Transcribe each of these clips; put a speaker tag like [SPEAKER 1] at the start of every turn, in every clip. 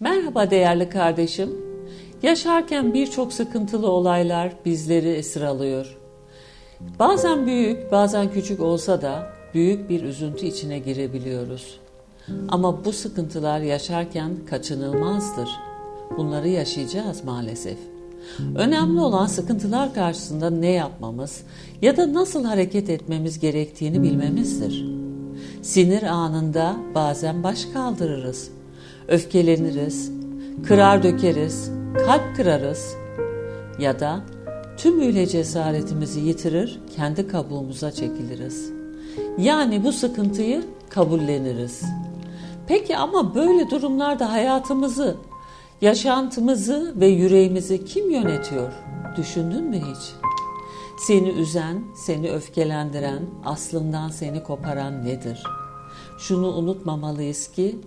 [SPEAKER 1] Merhaba değerli kardeşim. Yaşarken birçok sıkıntılı olaylar bizleri esir alıyor. Bazen büyük, bazen küçük olsa da büyük bir üzüntü içine girebiliyoruz. Ama bu sıkıntılar yaşarken kaçınılmazdır. Bunları yaşayacağız maalesef. Önemli olan sıkıntılar karşısında ne yapmamız ya da nasıl hareket etmemiz gerektiğini bilmemizdir. Sinir anında bazen baş kaldırırız, öfkeleniriz, kırar dökeriz, kalp kırarız ya da tümüyle cesaretimizi yitirir, kendi kabuğumuza çekiliriz. Yani bu sıkıntıyı kabulleniriz. Peki ama böyle durumlarda hayatımızı, yaşantımızı ve yüreğimizi kim yönetiyor? Düşündün mü hiç? Seni üzen, seni öfkelendiren, aslından seni koparan nedir? Şunu unutmamalıyız ki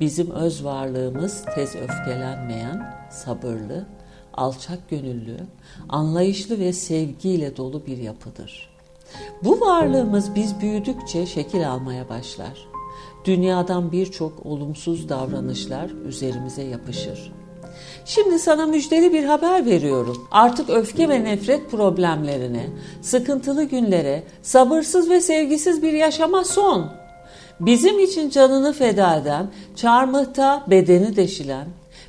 [SPEAKER 1] bizim öz varlığımız tez öfkelenmeyen, sabırlı, alçak gönüllü, anlayışlı ve sevgiyle dolu bir yapıdır. Bu varlığımız biz büyüdükçe şekil almaya başlar. Dünyadan birçok olumsuz davranışlar üzerimize yapışır. Şimdi sana müjdeli bir haber veriyorum. Artık öfke ve nefret problemlerine, sıkıntılı günlere, sabırsız ve sevgisiz bir yaşama son. Bizim için canını feda eden, çarmıhta bedeni deşilen,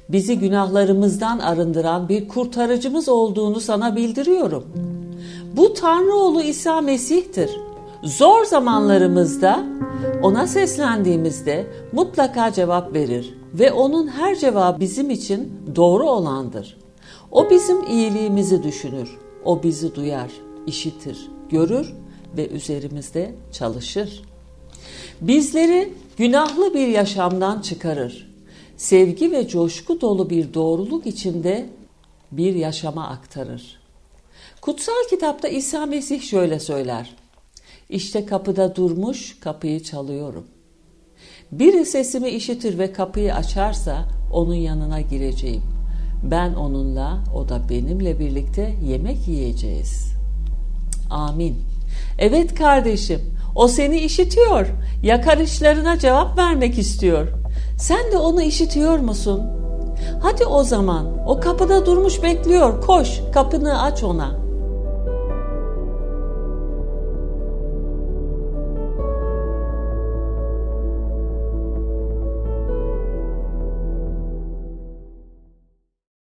[SPEAKER 1] bizi günahlarımızdan arındıran bir kurtarıcımız olduğunu sana bildiriyorum. Bu Tanrıoğlu İsa Mesih'tir. Zor zamanlarımızda ona seslendiğimizde mutlaka cevap verir ve onun her cevabı bizim için doğru olandır. O bizim iyiliğimizi düşünür. O bizi duyar, işitir, görür ve üzerimizde çalışır. Bizleri günahlı bir yaşamdan çıkarır. Sevgi ve coşku dolu bir doğruluk içinde bir yaşama aktarır. Kutsal kitapta İsa Mesih şöyle söyler. İşte kapıda durmuş, kapıyı çalıyorum. Biri sesimi işitir ve kapıyı açarsa onun yanına gireceğim. Ben onunla, o da benimle birlikte yemek yiyeceğiz. Amin. Evet kardeşim, o seni işitiyor. Yakarışlarına cevap vermek istiyor. Sen de onu işitiyor musun? Hadi o zaman, o kapıda durmuş bekliyor. Koş, kapını aç ona.''